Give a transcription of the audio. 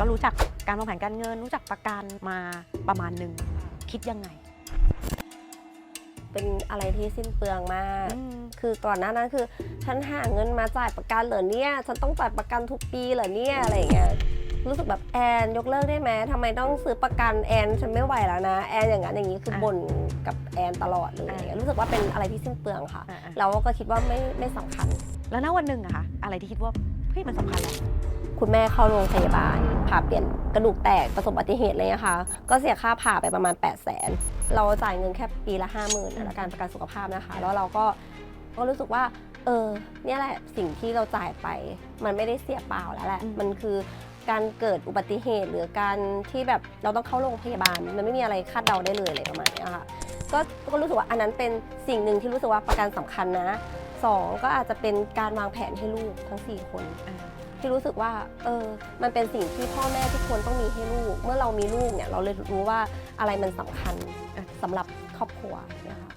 ก็รู้จักการวางแผนการเงิน รู้จักประกันมาประมาณหนึ่งคิดยังไง เป็นอะไรที่สิ้นเปลืองมากอืมคือก่อนหน้านั้นคือ ฉันหาเงินมาจ่ายประกันเหรอเนี่ย ฉันต้องจ่ายประกันทุกปีเหรอเนี่ยอะไรอย่างเงี้ยรู้สึกแบบแอนยกเลิกได้ไหมทำไมต้องซื้อประกันแอนฉันไม่ไหวแล้วนะ แอนอย่างนั้นอย่างนี้คือบ่นกับแอนตลอดเลยอะไรเงี้ยรู้สึกว่าเป็นอะไรที่สิ้นเปลืองค่ะอะเราก็คิดว่าไม่ไม่สำคัญๆแล้วณวันหนึ่งอะคะอะไรที่คิดว่าเฮ้ยมันสำคัญแหละ คุณแม่เข้าโรงพยาบาล ผ่าเปลี่ยนกระดูกแตกประสบอุบัติเหตุอะไรเลยค่ะก็เสียค่าผ่าไปประมาณ 8 0 0แสนเราจ่ายเงินแค่ปีละ 5 0,000นะการประกันสุขภาพนะคะ แล้วเราก็ก็รู้สึกว่า เออเนี่ยแหละสิ่งที่เราจ่ายไป มันไม่ได้เสียเปล่าแล้วแหละอืมมันคือการเกิดอุบัติเหตุหรือการที่แบบเราต้องเข้าโรงพยาบาล มันไม่มีอะไรคาดเดาได้เลยอะไรประมาณเนี้ยค่ะก็ก็รู้สึกว่าอันนั้นเป็นสิ่งหนึ่งที่รู้สึกว่าประกันสำคัญนะสองก็อาจจะเป็นการวางแผนให้ลูกทั้งสี่คนอ่า ที่รู้สึกว่าเออมันเป็นสิ่งที่พ่อแม่ทุกคนต้องมีให้ลูก เมื่อเรามีลูกเนี่ยเราเลยรู้ว่าอะไรมันสำคัญเออสำหรับครอบครัวเนี่ยค่ะ